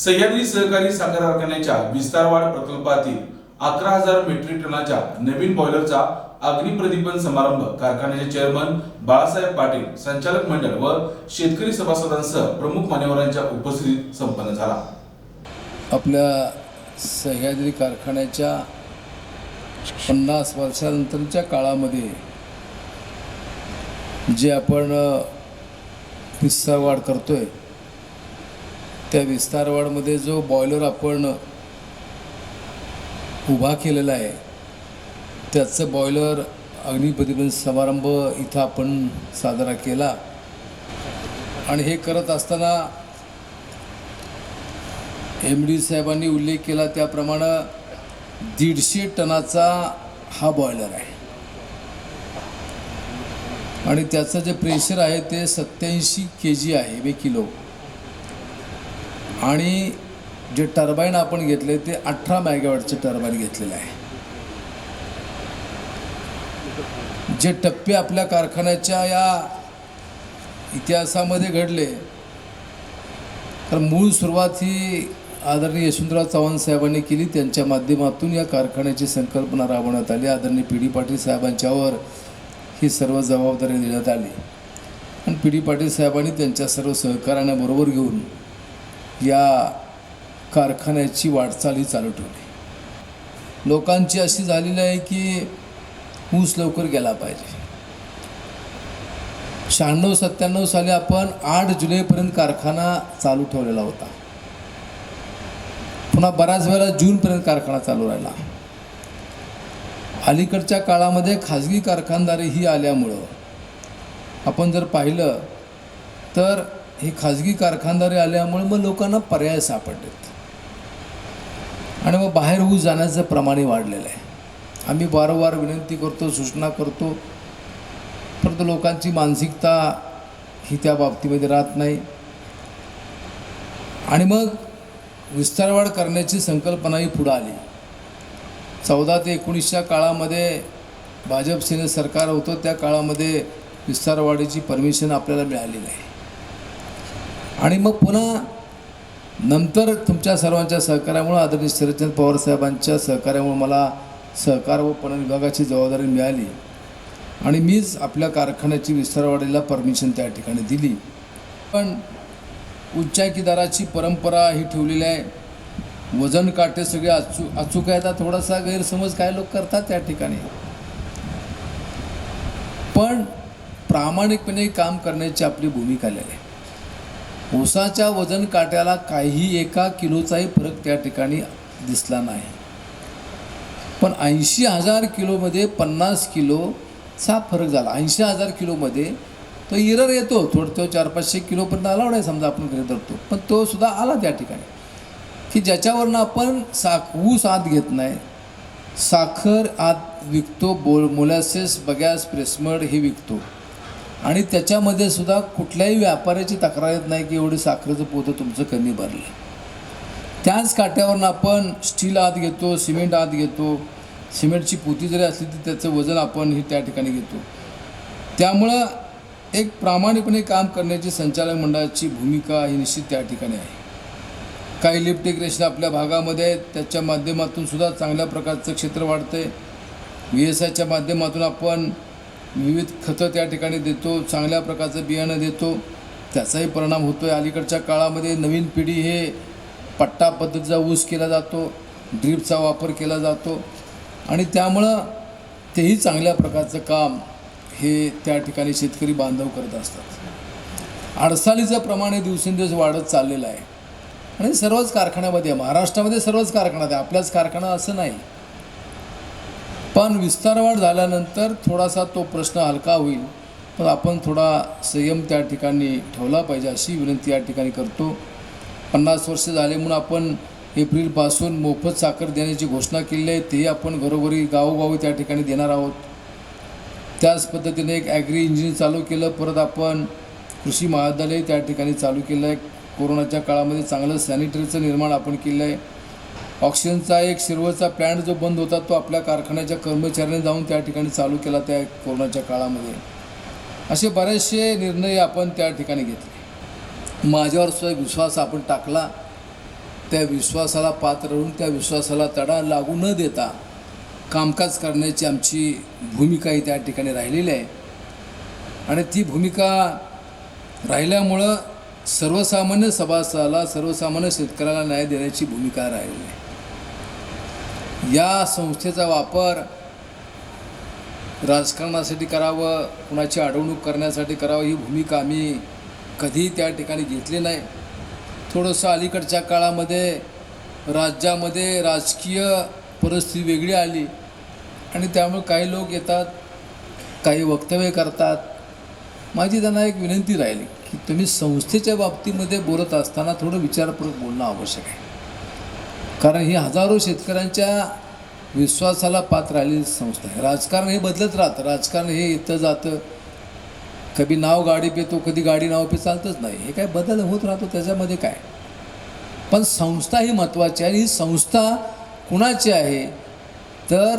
सह्याद्री सहकारी साखर कारखान्याच्या विस्तारवाढ प्रकल्पातील अकरा हजार मेट्रिक टनाच्या नवीन बॉयलरचा अग्निप्रदीपन समारंभ कारखान्याचे चेअरमन बाळासाहेब पाटील संचालक मंडळ व शेतकरी सभासदांसह प्रमुख मान्यवरांच्या उपस्थितीत संपन्न झाला. आपल्या सह्याद्री कारखान्याच्या पन्नास वर्षानंतरच्या काळामध्ये जे आपण विस्तारवाढ करतोय त्या विस्तारवाढमध्ये जो बॉयलर आपण उभा केलेला आहे त्याचं बॉयलर अग्निप्रतिबंध समारंभ इथं आपण साजरा केला. आणि हे करत असताना एम डी साहेबांनी उल्लेख केला त्याप्रमाणे दीडशे टनाचा हा बॉयलर आहे. आणि त्याचं जे प्रेशर आहे ते सत्याऐंशी के जी आहे बे किलो. आणि जे टर्बाईन आपण घेतले ते अठरा मॅगावॅटचं टर्बाईन घेतलेलं आहे. जे टप्पे आपल्या कारखान्याच्या या इतिहासामध्ये घडले तर मूळ सुरुवात ही आदरणीय यशवंतराव चव्हाण साहेबांनी केली. त्यांच्या माध्यमातून या कारखान्याची संकल्पना राबवण्यात आली. आदरणीय पी डी पाटील साहेबांच्यावर ही सर्व जबाबदारी देण्यात आली. आणि पी डी पाटील साहेबांनी त्यांच्या सर्व सहकार्यांना बरोबर घेऊन या कारखान्याची वाटचाल चालू ठेवली. लोकांची अशी झालेली आहे की ऊस लवकर गेला पाहिजे. शहाण्णव सत्त्याण्णव साली आपण आठ जुलैपर्यंत कारखाना चालू ठेवलेला होता. पुन्हा बऱ्याच वेळा जूनपर्यंत कारखाना चालू राहिला. अलीकडच्या काळामध्ये खाजगी कारखानदारी ही आल्यामुळं आपण जर पाहिलं तर हे खाजगी कारखानदारी आल्यामुळे मग लोकांना पर्याय सापडलेत. आणि मग बाहेर होऊ जाण्याचं प्रमाणही वाढलेलं आहे. आम्ही वारंवार विनंती करतो सूचना करतो. परंतु लोकांची मानसिकता ही त्या बाबतीमध्ये राहत नाही. आणि मग विस्तारवाढ करण्याची संकल्पनाही पुढं आली. चौदा ते एकोणीसच्या काळामध्ये भाजप सेने सरकार होतं त्या काळामध्ये विस्तारवाढीची परमिशन आपल्याला मिळाली नाही. आणि मग पुन्हा नंतर तुमच्या सर्वांच्या सहकार्यामुळं आदरणीय शरदचंद्र पवार साहेबांच्या सहकार्यामुळे मला सहकार व पणन विभागाची जबाबदारी मिळाली. आणि मीच आपल्या कारखान्याची विस्तारवाढीला परमिशन त्या ठिकाणी दिली. पण उच्चायकीदाराची परंपरा ही ठेवलेली आहे. वजन काटे सगळे अचू अचूक आहेत हा थोडासा गैरसमज काय लोक करतात त्या ठिकाणी. पण प्रामाणिकपणे काम करण्याची आपली भूमिका आलेली आहे. ऊसाच्या वजन काट्याला काही एका किलोचाही फरक त्या ठिकाणी दिसला नाही. पण ऐंशी हजार किलोमध्ये पन्नास किलोचा फरक झाला. ऐंशी हजार किलोमध्ये तो इरर येतो. थोडं तो चार पाचशे किलोपर्यंत आला नाही समजा आपण घरी धरतो पण तो सुद्धा आला त्या ठिकाणी. की ज्याच्यावरनं आपण साख ऊस आत घेत नाही. साखर आत विकतो. बोल मोलॅसेस बगॅस प्रेसमड हे विकतो. आणि त्याच्यामध्ये सुद्धा कुठल्याही व्यापाऱ्याची तक्रार येत नाही की एवढं साखरेचं पोतं तुमचं कमी भरलं. त्याच काट्यावरून आपण स्टील आत घेतो सिमेंट आत घेतो सिमेंटची पोती जरी असली तरी त्याचं वजन आपण हे त्या ठिकाणी घेतो. त्यामुळं एक प्रामाणिकपणे काम करण्याची संचालक मंडळाची भूमिका ही निश्चित त्या ठिकाणी आहे. काही लिफ्ट इग्रेशन आपल्या भागामध्ये आहेत त्याच्या माध्यमातून सुद्धा चांगल्या प्रकारचं क्षेत्र वाढतं आहे व्ही एस आयच्या माध्यमातून आपण विविध खतं त्या ठिकाणी देतो चांगल्या प्रकारचं बियाणं देतो. त्याचाही परिणाम होतो आहे अलीकडच्या काळामध्ये नवीन पिढी हे पट्टा पद्धतीचा ऊस केला जातो ड्रीपचा वापर केला जातो. आणि त्यामुळं तेही चांगल्या प्रकारचं काम हे त्या ठिकाणी शेतकरी बांधव करत असतात. अडसालीचं प्रमाण हे दिवसेंदिवस वाढत चाललेलं आहे. आणि सर्वच कारखान्यामध्ये महाराष्ट्रामध्ये सर्वच कारखान्यात आहे. आपल्याच कारखाना असं नाही. पण विस्तारवाढ झाल्यानंतर थोडासा तो प्रश्न हलका होईल. पण आपण थोडा संयम त्या ठिकाणी ठेवला पाहिजे अशी विनंती या ठिकाणी करतो. पन्नास वर्ष झाले म्हणून आपण एप्रिलपासून मोफत साखर देण्याची घोषणा केली आहे तेही आपण घरोघरी गावोगावी त्या ठिकाणी देणार आहोत. त्याच पद्धतीने एक ॲग्री इंजिन चालू केलं परत आपण कृषी महाविद्यालय त्या ठिकाणी चालू केलं आहे कोरोनाच्या काळामध्ये चांगलं सॅनिटरीचं निर्माण आपण केलं आहे ऑक्सिजनचा एक शिरवळचा प्लॅन्ट जो बंद होता तो आपल्या कारखान्याच्या कर्मचाऱ्यांनी जाऊन त्या ठिकाणी चालू केला त्या कोरोनाच्या काळामध्ये. असे बरेचसे निर्णय आपण त्या ठिकाणी घेतले. माझ्यावर सुद्धा विश्वास आपण टाकला. त्या विश्वासाला पात्र राहून त्या विश्वासाला तडा लागू न देता कामकाज करण्याची आमची भूमिकाही त्या ठिकाणी राहिलेली आहे. आणि ती भूमिका राहिल्यामुळं सर्वसामान्य सभासाला सर्वसामान्य शेतकऱ्याला न्याय देण्याची भूमिका राहिली आहे. या संस्थेचा वापर राजकारणासाठी करावं कुणाची अडवणूक करण्यासाठी करावं ही भूमिका आम्ही कधीही त्या ठिकाणी घेतली नाही. थोडंसं अलीकडच्या काळामध्ये राज्यामध्ये राजकीय परिस्थिती वेगळी आली आणि त्यामुळे काही लोक येतात काही वक्तव्य करतात. माझी त्यांना एक विनंती राहिली की तुम्ही संस्थेच्या बाबतीमध्ये बोलत असताना थोडं विचारपूर्वक बोलणं आवश्यक आहे. कारण ही हजारो शेतकऱ्यांच्या विश्वासाला पात्र राहिलेली संस्था आहे. राजकारण हे बदलत राहतं. राजकारण हे येतं जातं. कधी नाव गाडी पेतो कधी गाडी नाव पे चालतच नाही. हे काय बदल होत राहतो त्याच्यामध्ये काय? पण संस्था ही महत्त्वाची आहे. आणि ही संस्था कुणाची आहे? तर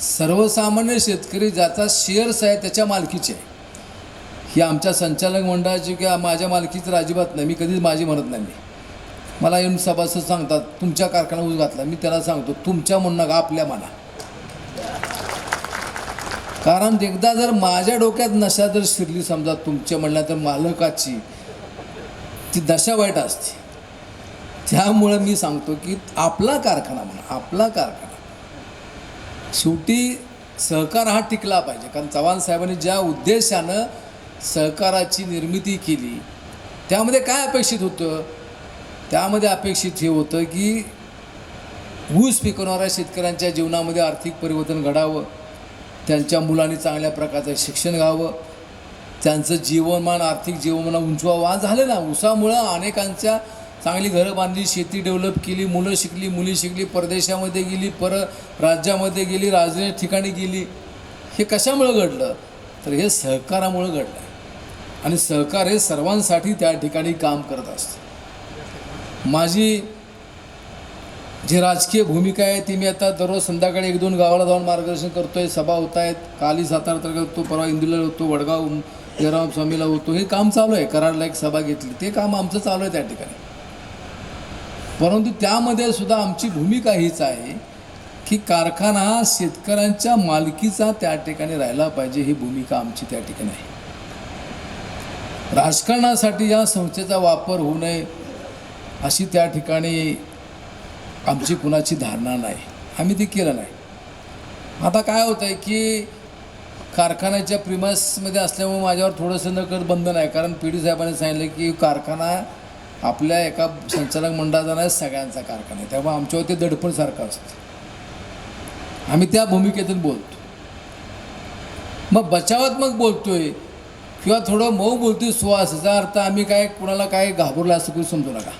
सर्वसामान्य शेतकरी ज्याचा शेअर्स आहे त्याच्या मालकीचे आहे. ही आमच्या संचालक मंडळाची किंवा माझ्या मालकीचं अजिबात नाही. मी कधीच माझी म्हणत नाही. मी मला येऊन सभासद सांगतात तुमच्या कारखाना ऊस घातला. मी त्याला सांगतो तुमच्या म्हणणं का आपल्या म्हणा. कारण एकदा जर माझ्या डोक्यात नशा जर शिरली समजा तुमच्या म्हणल्या तर मालकाची ती दशा वाईट असते. त्यामुळं मी सांगतो की आपला कारखाना म्हणा आपला कारखाना. शेवटी सहकार हा टिकला पाहिजे. कारण चव्हाण साहेबांनी ज्या उद्देशानं सहकाराची निर्मिती केली त्यामध्ये काय अपेक्षित होतं? त्यामध्ये अपेक्षित हे होतं की ऊस पिकवणाऱ्या शेतकऱ्यांच्या जीवनामध्ये आर्थिक परिवर्तन घडावं त्यांच्या मुलांनी चांगल्या प्रकारचं शिक्षण घ्यावं त्यांचं जीवनमान आर्थिक जीवनमान उंचवावं. आज झालं ना ऊसामुळं अनेकांच्या चांगली घरं बांधली शेती डेव्हलप केली मुलं शिकली मुली शिकली परदेशामध्ये गेली पर राज्यामध्ये गेली राजकीय ठिकाणी गेली. हे कशामुळं घडलं? तर हे सहकारामुळं घडलं आणि सहकार हे सर्वांसाठी त्या ठिकाणी काम करत असतं. माझी जी राजकीय भूमिका आहे ती मी आता दररोज संध्याकाळी एक दोन गावाला जाऊन मार्गदर्शन करतोय. सभा होत आहेत. काली सातारा तर होतो परवा इंदूला होतो वडगाव जयराम स्वामीला होतो. हे काम चालू आहे कराडला एक सभा घेतली. ते काम आमचं चालू आहे त्या ठिकाणी. परंतु त्यामध्ये सुद्धा आमची भूमिका हीच आहे की कारखाना हा शेतकऱ्यांच्या मालकीचा त्या ठिकाणी राहिला पाहिजे ही भूमिका आमची त्या ठिकाणी आहे. राजकारणासाठी या संस्थेचा वापर होऊ नये अशी त्या ठिकाणी आमची कुणाची धारणा नाही. आम्ही ते केलं नाही. आता काय होतं आहे की कारखान्याच्या प्रिमसमध्ये असल्यामुळे माझ्यावर थोडंसं नकळत बंधन आहे कारण पी डी साहेबांनी सांगितलं की कारखाना आपल्या एका संचालक मंडळाचा नाही सगळ्यांचा कारखाना आहे. त्यामुळे आमच्यावर ते दडपणसारखं असतं. आम्ही त्या भूमिकेतून बोलतो. मग बचावात्मक बोलतोय किंवा थोडं मऊ बोलतोय सुवास याचा अर्थ आम्ही काय कुणाला काय घाबरलं असं काही समजू नका.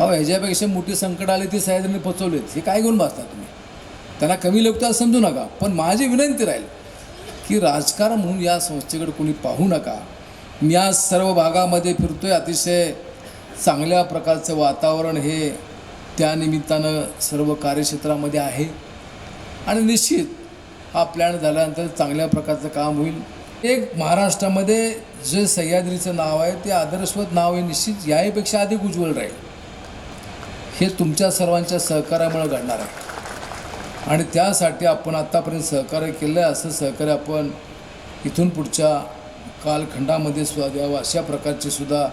अहो ह्याच्यापेक्षा मोठी संकट आली ती सह्याद्रीने पचवलेत. हे काय घेऊन बसता तुम्ही? त्यांना कमी लोक समजू नका पण माझी विनंती राहील की राजकारण म्हणून या संस्थेकडे कोणी पाहू नका. मी आज सर्व भागामध्ये फिरतोय अतिशय चांगल्या प्रकारचं वातावरण हे त्यानिमित्तानं सर्व कार्यक्षेत्रामध्ये आहे. आणि निश्चित हा प्लॅन झाल्यानंतर चांगल्या प्रकारचं काम होईल. एक महाराष्ट्रामध्ये जे सह्याद्रीचं नाव आहे ते आदर्शवत नाव हे निश्चित याहीपेक्षा अधिक उज्ज्वल राहील. हे तुमच्या सर्वांच्या सहकार्यामुळे घडणार आहे. आणि त्यासाठी आपण आत्तापर्यंत सहकार्य केलं आहे असं सहकार्य आपण इथून पुढच्या कालखंडामध्ये सुद्धा द्यावं अशा प्रकारची सुद्धा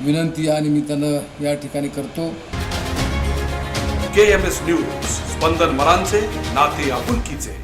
विनंती या निमित्तानं या ठिकाणी करतो. K M S news Spandan मरांचे नाते आपुलकीचे.